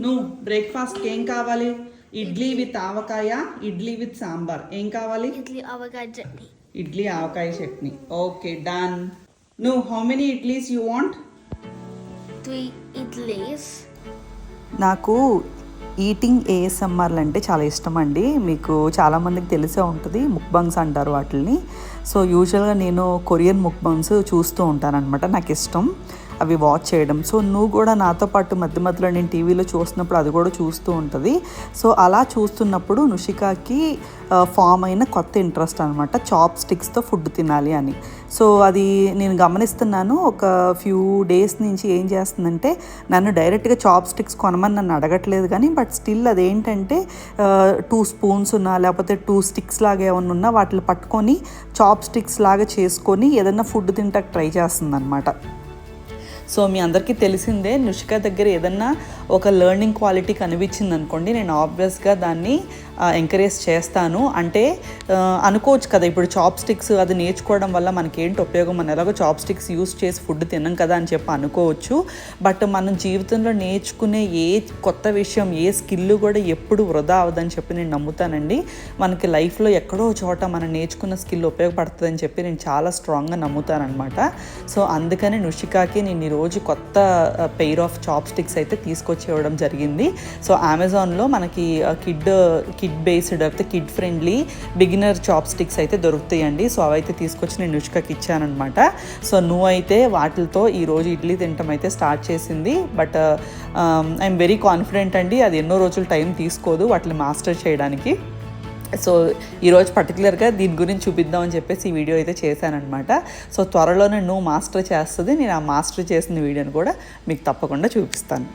నువ్వు బ్రేక్ఫాస్ట్కి ఏం కావాలి? Idli with avakaya idli with sambar. ఏం కావాలి? ఇడ్లీ అవకాయ చట్నీ. ఇడ్లీ ఆవకాయ చట్నీ. Okay done. నువ్వు how many idlis you want three idlis. నాకు ఈటింగ్ ఏఎస్ఎంఆర్లు అంటే చాలా ఇష్టం అండి మీకు చాలామందికి తెలిసే ఉంటుంది ముక్బంగ్స్ అంటారు వాటిని సో యూజువల్గా నేను కొరియన్ ముక్బంగ్స్ చూస్తూ ఉంటానన్నమాట నాకు ఇష్టం అవి వాచ్ చేయడం. సో నువ్వు కూడా నాతో పాటు మధ్య మధ్యలో నేను టీవీలో చూస్తున్నప్పుడు అది కూడా చూస్తూ ఉంటుంది. సో అలా చూస్తున్నప్పుడు నుషికాకి ఫామ్ అయిన కొత్త ఇంట్రెస్ట్ అనమాట చాప్ స్టిక్స్తో ఫుడ్ తినాలి అని. సో అది నేను గమనిస్తున్నాను. ఒక ఫ్యూ డేస్ నుంచి ఏం చేస్తుందంటే నన్ను డైరెక్ట్గా చాప్ స్టిక్స్ కొనమని నన్ను అడగట్లేదు కానీ బట్ స్టిల్ అదేంటంటే టూ స్పూన్స్ ఉన్నా లేకపోతే టూ స్టిక్స్ లాగా ఏమన్నా ఉన్నా వాటిని పట్టుకొని చాప్ స్టిక్స్ లాగా చేసుకొని ఏదైనా ఫుడ్ తింటాక ట్రై చేస్తుంది అనమాట సో మీ అందరికీ తెలిసిందే నుషిక దగ్గర ఏదన్నా ఒక లెర్నింగ్ క్వాలిటీ కనిపించింది అనుకోండి నేను ఆబ్వియస్గా దాన్ని ఎంకరేజ్ చేస్తాను. అంటే అనుకోవచ్చు కదా ఇప్పుడు చాప్ స్టిక్స్ అది నేర్చుకోవడం వల్ల మనకి ఏంటి ఉపయోగం మనం ఎలాగో చాప్ స్టిక్స్ యూస్ చేసి ఫుడ్ తినం కదా అని చెప్పి అనుకోవచ్చు. బట్ మనం జీవితంలో నేర్చుకునే ఏ కొత్త విషయం ఏ స్కిల్ కూడా ఎప్పుడు వృధా అవ్వదని చెప్పి నేను నమ్ముతానండి. మనకి లైఫ్లో ఎక్కడో చోట మనం నేర్చుకున్న స్కిల్ ఉపయోగపడుతుందని చెప్పి నేను చాలా స్ట్రాంగ్గా నమ్ముతానమాట సో అందుకని నుషికాకి నేను ఈరోజు కొత్త పెయిర్ ఆఫ్ చాప్ స్టిక్స్ అయితే తీసుకొచ్చి ఇవ్వడం జరిగింది. సో అమెజాన్లో మనకి కిడ్ కిడ్ బేస్డ్ అయితే kid friendly beginner chopsticks అయితే దొరుకుతాయండి. సో అవైతే తీసుకొచ్చి నేను ఇచ్చాను ఇచ్చానమాట సో నువ్వైతే వాటితో ఈరోజు ఇడ్లీ తినటం అయితే స్టార్ట్ చేసింది. బట్ ఐఎమ్ వెరీ కాన్ఫిడెంట్ అండి. అది ఎన్నో రోజులు టైం తీసుకోదు వాటిని మాస్టర్ చేయడానికి. సో ఈరోజు పర్టికులర్గా దీని గురించి చూపిద్దామని చెప్పేసి ఈ వీడియో అయితే చేశానమాట సో త్వరలోనే నువ్వు మాస్టర్ చేస్తుంది. నేను ఆ మాస్టర్ చేసిన వీడియోని కూడా మీకు తప్పకుండా చూపిస్తాను.